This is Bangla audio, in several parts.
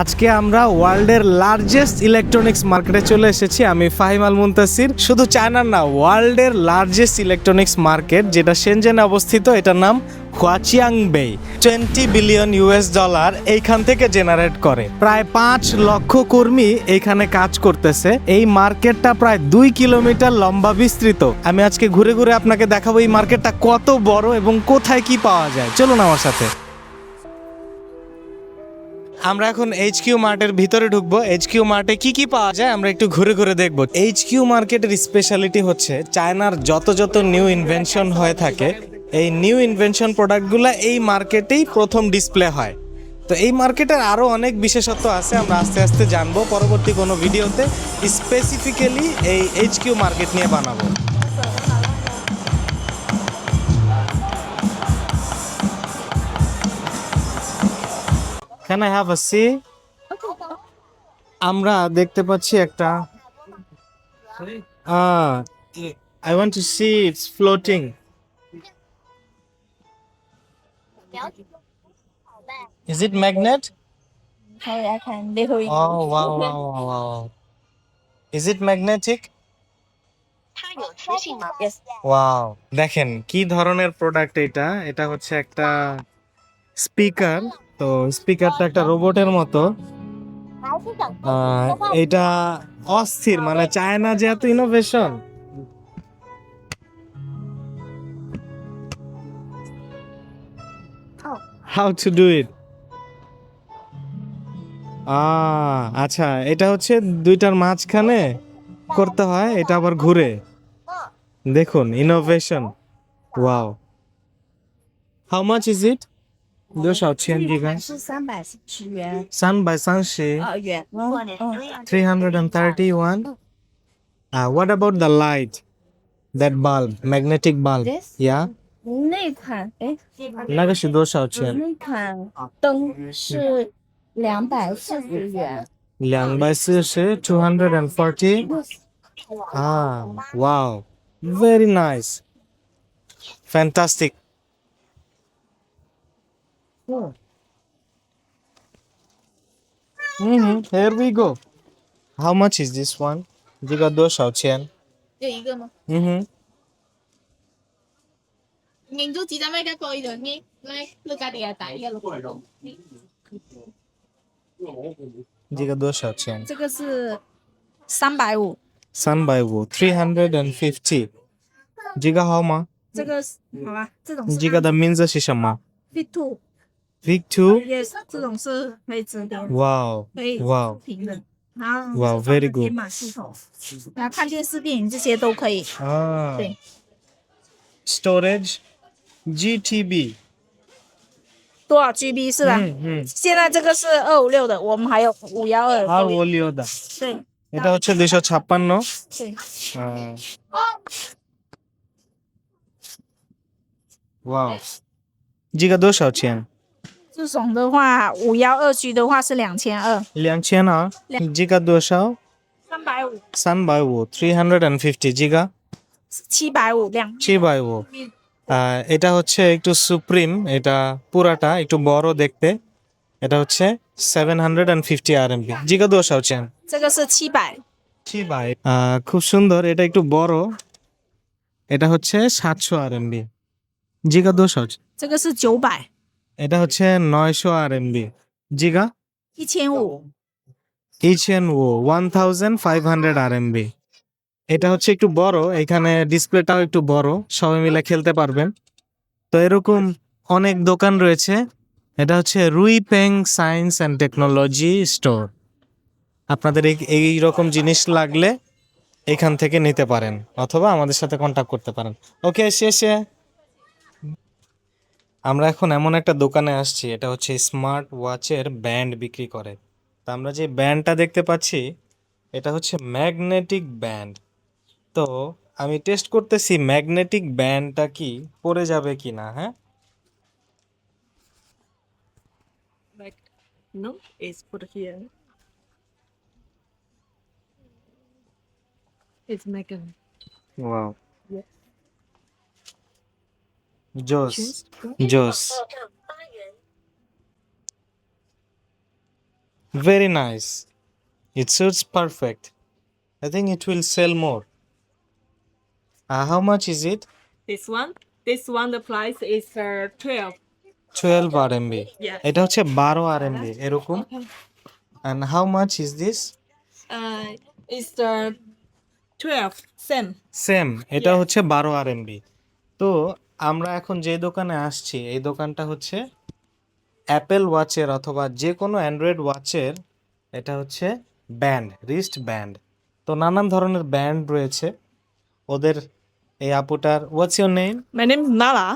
আজকে আমরা ওয়ার্ল্ডের লার্জেস্ট ইলেকট্রনিক্স মার্কেটে চলে এসেছি, আমি ফাহিম আল মুন্তাসির। শুধু চায়নার না, ওয়ার্ল্ডের লার্জেস্ট ইলেকট্রনিক্স মার্কেট যেটা সেনজেনে অবস্থিত, এটার নাম হুয়াচিয়াং বে টোয়েন্টি বিলিয়ন ইউএস ডলার এইখান থেকে জেনারেট করে। প্রায় পাঁচ লক্ষ কর্মী এইখানে কাজ করতেছে। এই মার্কেটটা প্রায় দুই কিলোমিটার লম্বা বিস্তৃত। আমি আজকে ঘুরে ঘুরে আপনাকে দেখাবো এই মার্কেটটা কত বড় এবং কোথায় কি পাওয়া যায়। চলুন আমার সাথে। আমরা এখন এইচ কিউ মার্টের ভিতরে ঢুকবো। এইচ কিউ মার্টে কি কি পাওয়া যায় আমরা একটু ঘুরে ঘুরে দেখব। এইচ কিউ মার্কেটের স্পেশালিটি হচ্ছে চায়নার যত যত নিউ ইনভেনশন হয়ে থাকে, এই নিউ ইনভেনশন প্রোডাক্টগুলো এই মার্কেটেই প্রথম ডিসপ্লে হয়। তো এই মার্কেটের আরও অনেক বিশেষত্ব আছে, আমরা আস্তে আস্তে জানব। পরবর্তী কোনো ভিডিওতে স্পেসিফিক্যালি এই এইচ কিউ মার্কেট নিয়ে বানাবো। Can I have a see আমরা দেখতে পাচ্ছি একটা I want to see it's floating Is it magnet? Oh, I can. Oh, wow, wow, wow, wow. Is it magnetic? Wow দেখেন কি ধরনের প্রোডাক্ট এটা এটা হচ্ছে একটা স্পিকার তো স্পিকারটা একটা রোবটের মতো। এটা অস্থির মানে চায় না যে এত innovation how to do it আচ্ছা এটা হচ্ছে দুইটার মাঝখানে করতে হয়, এটা আবার ঘুরে। দেখুন innovation wow how much is it 多少钱这个？是三百十元，三百三十呃元。嗯嗯， 331 uh, what about the light that bulb magnetic bulb This? yeah 那款哎，那个是多少钱那款灯是两百四十元。两百四十 240 ah wow very nice fantastic mm-hmm. here we go how much is this one 这个多少钱就一个吗？嗯哼你都几只咩嘅过呢度？你来你家己嘅大嘅咯。这个多少钱这个是三百五，三百五 three hundred and fifty 这个好吗这个是好吧？这种是这个的名字是什么 Fit Two。 Vic Two Yes，这种是可以折叠的， wow 可以 wow 平的。然后 Wow, very good 解码系统，然后看电视、电影这些都可以。 ah 对 storage GTB 多少 GB 是吧？嗯嗯现在这个是二五六的，我们还有五幺二。আর ওলিও দা对 এটা হচ্ছে দুইশো ছাপ্পান্ন 对， wow 这个多少钱 这种的话，五幺二 G 的话是两千二，两千啊这个多少三百五三百五 three hundred and fifty 这个七百五两。 七百五আহ, এটা হচ্ছে একটু সুপ্রিম এটা পুরাটা একটু বড় দেখতে এটা হচ্ছে seven hundred and fifty R MB জিগা দোষ হচ্ছেন 这个是七百， আহ, খুব সুন্দর এটা একটু বড় এটা হচ্ছে সাতশো আর এমবি জিগা দোষ হচ্ছে 这个是九百， এটা হচ্ছে নয়শো আর এমবি জিগা? ইচেন ও one thousand five hundred R MB এটা হচ্ছে একটু বড় এখানে ডিসপ্লেটাও একটু বড় সবাই মিলে খেলতে পারবেন। তো এরকম অনেক দোকান রয়েছে এটা হচ্ছে Rui Peng science and technology store. আপনাদের এই রকম জিনিস লাগলে এখান থেকে নিতে পারেন অথবা আমাদের সাথে কন্ট্যাক্ট করতে পারেন। ওকে শেষে আমরা এখন এমন একটা দোকানে আসছি এটা হচ্ছে স্মার্ট ওয়াচের ব্যান্ড বিক্রি করে। তা আমরা যে ব্যান্ডটা দেখতে পাচ্ছি এটা হচ্ছে ম্যাগনেটিক ব্যান্ড। তো আমি টেস্ট করতেছি ম্যাগনেটিক ব্যান্ডটা কি পড়ে যাবে কি না হ্যাঁ No, it's put here. It's Megan. Wow জোস জোস Very nice. It suits perfect. I think it will sell more. Uh, how much is it? This one, this one, the price is uh, 12. 12 RMB. Yes. এটা হচ্ছে বারো RMB এরকম and how much is this Uh, it's the 12, same. Same এটা Yes. হচ্ছে বারো RMB তো আমরা এখন যে দোকানে আসছি এই দোকানটা হচ্ছে অ্যাপেল ওয়াচের অথবা যে কোনো অ্যান্ড্রয়েড ওয়াচের এটা হচ্ছে ব্যান্ড রিস্ট ব্যান্ড তো নানান ধরনের ব্যান্ড রয়েছে ওদের এই আপুটার what's your name My name is Nala.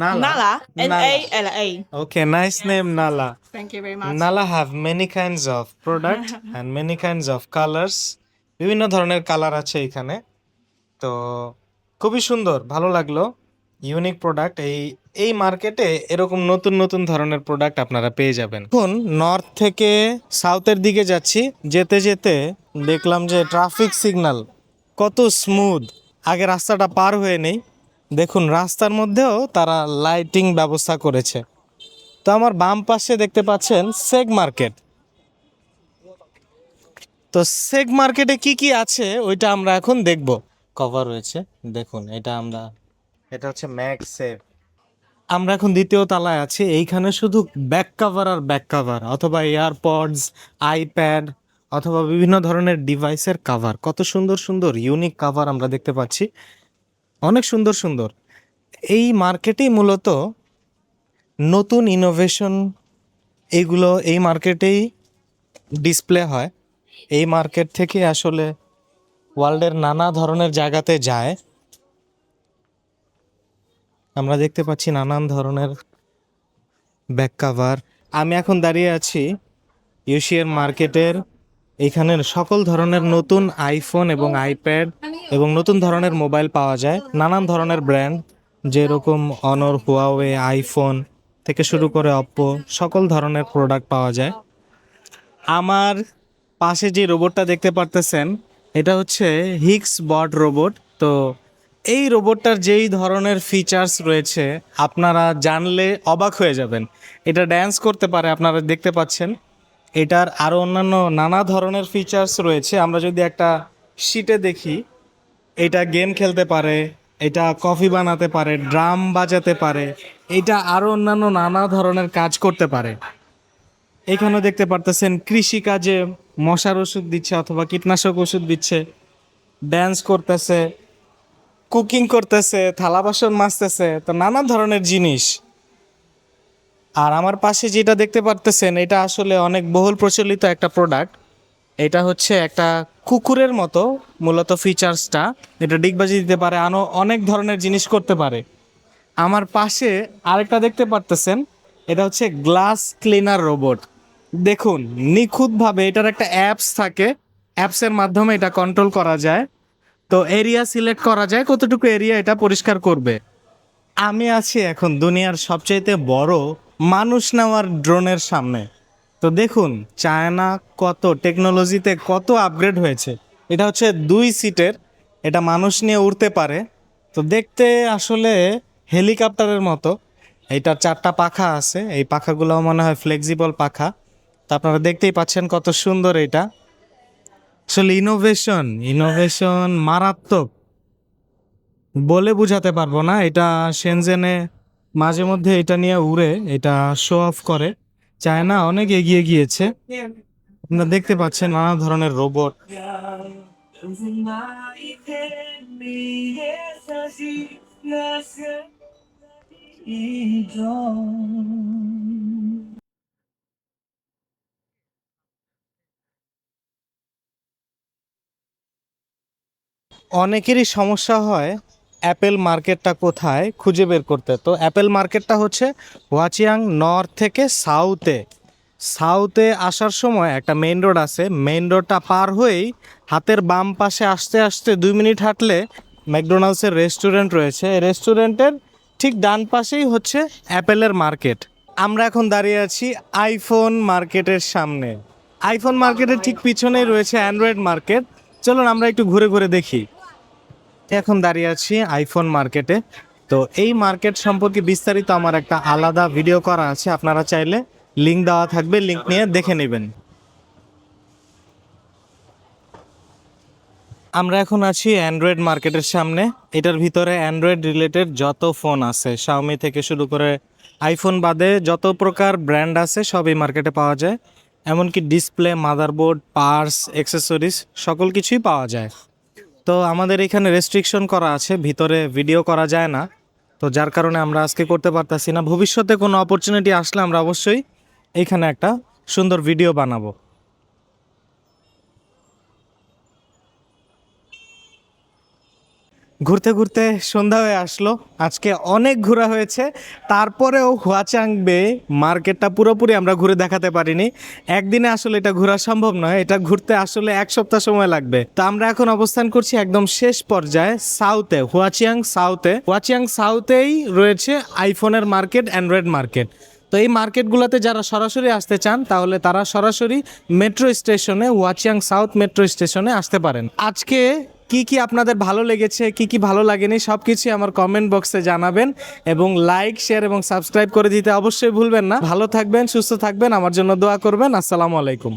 নালা Nala, N Nala. A L A. Okay nice name Nala Thank you very much. Nala have many kinds of product and many kinds of colors বিভিন্ন ধরনের কালার আছে এখানে তো খুবই সুন্দর ভালো লাগল ইউনিক প্রোডাক্ট এই এই মার্কেটে এরকম নতুন নতুন ধরনের প্রোডাক্ট আপনারা পেয়ে যাবেন। এখন নর্থ থেকে সাউথের দিকে যাচ্ছি, যেতে যেতে দেখলাম যে ট্রাফিক সিগন্যাল কত স্মুথ আগে রাস্তাটা পার হয়ে নেই। দেখুন, রাস্তার মধ্যেও তারা লাইটিং ব্যবস্থা করেছে। তো আমার বাম পাশে দেখতে পাচ্ছেন সেগ মার্কেট তো সেগ মার্কেটে কি কি আছে, ওইটা আমরা এখন দেখব। কভার রয়েছে, দেখুন, এটা আমরা এটা হচ্ছে ম্যাক সেভ। আমরা এখন দ্বিতীয় তলায় আছি, এইখানে শুধু ব্যাক কাভার আর ব্যাক কাভার অথবা এয়ারপডস আইপ্যাড অথবা বিভিন্ন ধরনের ডিভাইসের কাভার কত সুন্দর সুন্দর ইউনিক কাভার আমরা দেখতে পাচ্ছি। অনেক সুন্দর সুন্দর। এই মার্কেটেই মূলত নতুন ইনোভেশন এইগুলো এই মার্কেটেই ডিসপ্লে হয়। এই মার্কেট থেকে আসলে ওয়ার্ল্ডের নানা ধরনের জায়গাতে যায়। আমরা দেখতে পাচ্ছি নানান ধরনের ব্যাক কাভার আমি এখন দাঁড়িয়ে আছি ইউশিয়ার মার্কেটের এখানের সকল ধরনের নতুন আইফোন এবং আইপ্যাড এবং নতুন ধরনের মোবাইল পাওয়া যায়, নানান ধরনের ব্র্যান্ড যেরকম অনর হুয়াওয়ে আইফোন থেকে শুরু করে অপ্পো সকল ধরনের প্রোডাক্ট পাওয়া যায়। আমার পাশে যে রোবটটা দেখতে পারতেছেন, এটা হচ্ছে হিক্স বট রোবট তো এই রোবটটার যেই ধরনের ফিচার্স রয়েছে, আপনারা জানলে অবাক হয়ে যাবেন। এটা ড্যান্স করতে পারে, আপনারা দেখতে পাচ্ছেন। এটার আরও অন্যান্য নানা ধরনের ফিচার্স রয়েছে। আমরা যদি একটা শিটে দেখি, এটা গেম খেলতে পারে, এটা কফি বানাতে পারে ড্রাম বাজাতে পারে, এটা আরও অন্যান্য নানা ধরনের কাজ করতে পারে। এখানেও দেখতে পারতেছেন কৃষি কাজে মশার ওষুধ দিচ্ছে অথবা কীটনাশক ওষুধ দিচ্ছে ড্যান্স করতেছে। কুকিং করতেছে, থালা বাসন মাজতেছে, তো নানা ধরনের জিনিস। আর আমার পাশে যেটা দেখতে পারতেছেন, এটা আসলে অনেক বহুল প্রচলিত একটা প্রোডাক্ট এটা হচ্ছে একটা কুকুরের মতো, মূলত ফিচার্সটা এটা ডিগবাজি দিতে পারে আরও অনেক ধরনের জিনিস করতে পারে। আমার পাশে আরেকটা দেখতে পারতেছেন, এটা হচ্ছে গ্লাস ক্লিনার রোবট দেখুন, নিখুঁতভাবে এটার একটা অ্যাপস থাকে অ্যাপসের মাধ্যমে এটা কন্ট্রোল করা যায়। তো এরিয়া সিলেক্ট করা যায়, কতটুকু এরিয়া এটা পরিষ্কার করবে? আমি আছি এখন দুনিয়ার সবচাইতে বড় মানুষ নেওয়ার ড্রোনের সামনে। তো দেখুন, চায়না কত টেকনোলজিতে কত আপগ্রেড হয়েছে। এটা হচ্ছে দুই সিটের এটা মানুষ নিয়ে উড়তে পারে। তো দেখতে আসলে হেলিকপ্টারের মতো। এইটার চারটা পাখা আছে, এই পাখাগুলো মনে হয় ফ্লেক্সিবল পাখা। তা আপনারা দেখতেই পাচ্ছেন কত সুন্দর এটা। আসলে ইনোভেশন ইনোভেশন মারাত্মক। বলে বুঝাতে পারব না, এটা সেনজেনে মাঝে মধ্যে এটা নিয়ে উড়ে, এটা শো অফ করে। চায়না অনেক এগিয়ে গিয়েছে। আপনারা দেখতে পাচ্ছেন নানা ধরনের রোবট অনেকেরই সমস্যা হয় অ্যাপেল মার্কেটটা কোথায় খুঁজে বের করতে। তো অ্যাপেল মার্কেটটা হচ্ছে ওয়াচিয়াং নর্থ থেকে সাউথে। সাউথে আসার সময় একটা মেইন রোড আছে, মেইন রোডটা পার হয়েই হাতের বাম পাশে আসতে আসতে দুই মিনিট হাঁটলে ম্যাকডোনাল্ডসের রেস্টুরেন্ট রয়েছে। রেস্টুরেন্টের ঠিক ডান পাশেই হচ্ছে অ্যাপেলের মার্কেট। আমরা এখন দাঁড়িয়ে আছি আইফোন মার্কেটের সামনে। আইফোন মার্কেটের ঠিক পিছনেই রয়েছে অ্যান্ড্রয়েড মার্কেট। চলুন আমরা একটু ঘুরে ঘুরে দেখি। এখন দাঁড়িয়ে আছি আইফোন মার্কেটে তো এই মার্কেট সম্পর্কে বিস্তারিত আমার একটা আলাদা ভিডিও করা আছে, আপনারা চাইলে লিঙ্ক দেওয়া থাকবে লিঙ্ক নিয়ে দেখে নেবেন। আমরা এখন আছি অ্যান্ড্রয়েড মার্কেটের সামনে। এটার ভিতরে অ্যান্ড্রয়েড রিলেটেড যত ফোন আছে শাওমি থেকে শুরু করে আইফোন বাদে যত প্রকার ব্র্যান্ড আছে সব এই মার্কেটে পাওয়া যায়। এমনকি ডিসপ্লে মাদারবোর্ড পার্স অ্যাক্সেসরিজ সকল কিছুই পাওয়া যায়। তো আমাদের এখানে রেস্ট্রিকশন করা আছে, ভিতরে ভিডিও করা যায় না। তো যার কারণে আমরা আজকে করতে পারতাছি না। ভবিষ্যতে কোনো অপরচুনিটি আসলে আমরা অবশ্যই এখানে একটা সুন্দর ভিডিও বানাবো। ঘুরতে ঘুরতে সন্ধ্যা হয়ে আসলো। আজকে অনেক ঘোরা হয়েছে। তারপরেও হুয়াচাংবে মার্কেটটা পুরোপুরি আমরা ঘুরে দেখাতে পারিনি। একদিনে আসলে এটা ঘোরা সম্ভব নয়, এটা ঘুরতে আসলে এক সপ্তাহ সময় লাগবে। তো আমরা এখন অবস্থান করছি একদম শেষ পর্যায়ে সাউথে হুয়াচিয়াং সাউথে হুয়াচিয়াং সাউথেই রয়েছে আইফোনের মার্কেট, অ্যান্ড্রয়েড মার্কেট। তো এই মার্কেটগুলোতে যারা সরাসরি আসতে চান, তাহলে তারা সরাসরি মেট্রো স্টেশনে ওয়াচিয়াং সাউথ মেট্রো স্টেশনে আসতে পারেন। আজকে কি কি আপনাদের ভালো লেগেছে, কি কি ভালো লাগেনি সব কিছুই আমার কমেন্ট বক্সে জানাবেন এবং লাইক শেয়ার এবং সাবস্ক্রাইব করে দিতে অবশ্যই ভুলবেন না। ভালো থাকবেন, সুস্থ থাকবেন, আমার জন্য দোয়া করবেন। আসসালামু আলাইকুম।